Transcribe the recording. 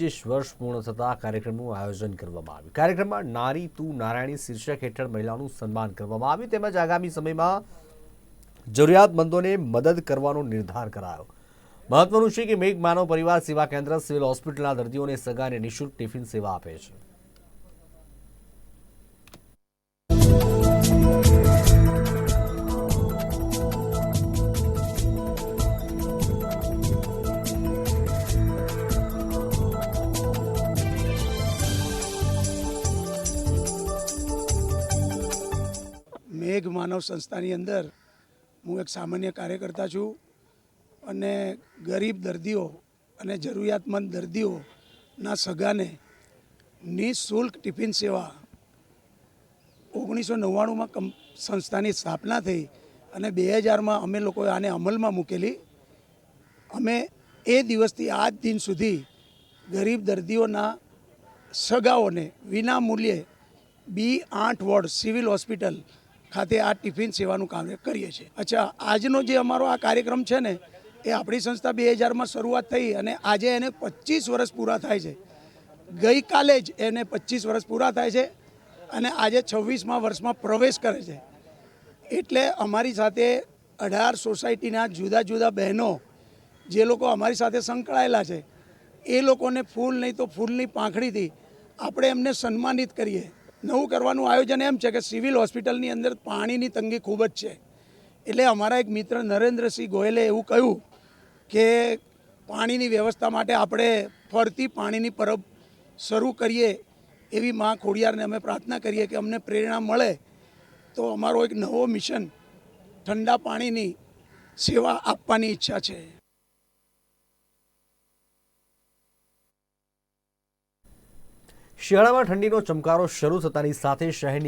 પચીસ વર્ષ પૂર્ણ થતા કાર્યક્રમનું આયોજન કરવામાં આવ્યું. કાર્યક્રમમાં નારી તું નારાયણી શીર્ષક હેઠળ મહિલાઓનું સન્માન કરવામાં આવ્યું. તેમજ આગામી સમયમાં જરૂરિયાતમંદોને મદદ કરવાનો નિર્ધાર કરાયો. મહત્વનું છે કે મેઘ માનવ પરિવાર સેવા કેન્દ્ર સિવિલ હોસ્પિટલના દર્દીઓને સગાને નિઃશુલ્ક ટિફિન સેવા આપે છે. મેઘ માનવ સંસ્થાની અંદર હું એક સામાન્ય કાર્યકર્તા છું અને ગરીબ દર્દીઓ અને જરૂરિયાતમંદ દર્દીઓના સગાને નિઃશુલ્ક ટિફિન સેવા ઓગણીસો નવ્વાણુંમાં કં સંસ્થાની સ્થાપના થઈ અને બે હજારમાં અમે લોકોએ આને અમલમાં મૂકેલી. અમે એ દિવસથી આજ દિન સુધી ગરીબ દર્દીઓના સગાઓને વિના મૂલ્યે બી આઠ વોર્ડ સિવિલ હોસ્પિટલ ખાતે આ ટિફિન સેવાનું કાર્ય કરીએ છીએ. અચ્છા, આજનો જે અમારો આ કાર્યક્રમ છે ને, એ આપણી સંસ્થા બે હજારમાં શરૂઆત થઈ અને આજે એને પચીસ વર્ષ પૂરા થાય છે. ગઈકાલે જ એને પચીસ વર્ષ પૂરા થાય છે અને આજે છવ્વીસમાં વર્ષમાં પ્રવેશ કરે છે. એટલે અમારી સાથે અઢાર સોસાયટીના જુદા જુદા બહેનો, જે લોકો અમારી સાથે સંકળાયેલા છે, એ લોકોને ફૂલ નહીં તો ફૂલની પાંખડીથી આપણે એમને સન્માનિત કરીએ. નવું કરવાનું આયોજન એમ છે કે સિવિલ હોસ્પિટલની અંદર પાણીની તંગી ખૂબ જ છે. એટલે અમારા એક મિત્ર નરેન્દ્રસિંહ ગોયલે એવું કહ્યું કે પાણીની વ્યવસ્થા માટે આપણે ફરતી પાણીની પરબ શરૂ કરીએ એવી મા ખોડિયારને અમે પ્રાર્થના કરીએ કે અમને પ્રેરણા મળે તો અમારો એક નવો મિશન ઠંડા પાણીની સેવા આપવાની ઈચ્છા છે. શિયાળામાં ઠંડીનો ચમકારો શરૂ થતાની સાથે શહેરની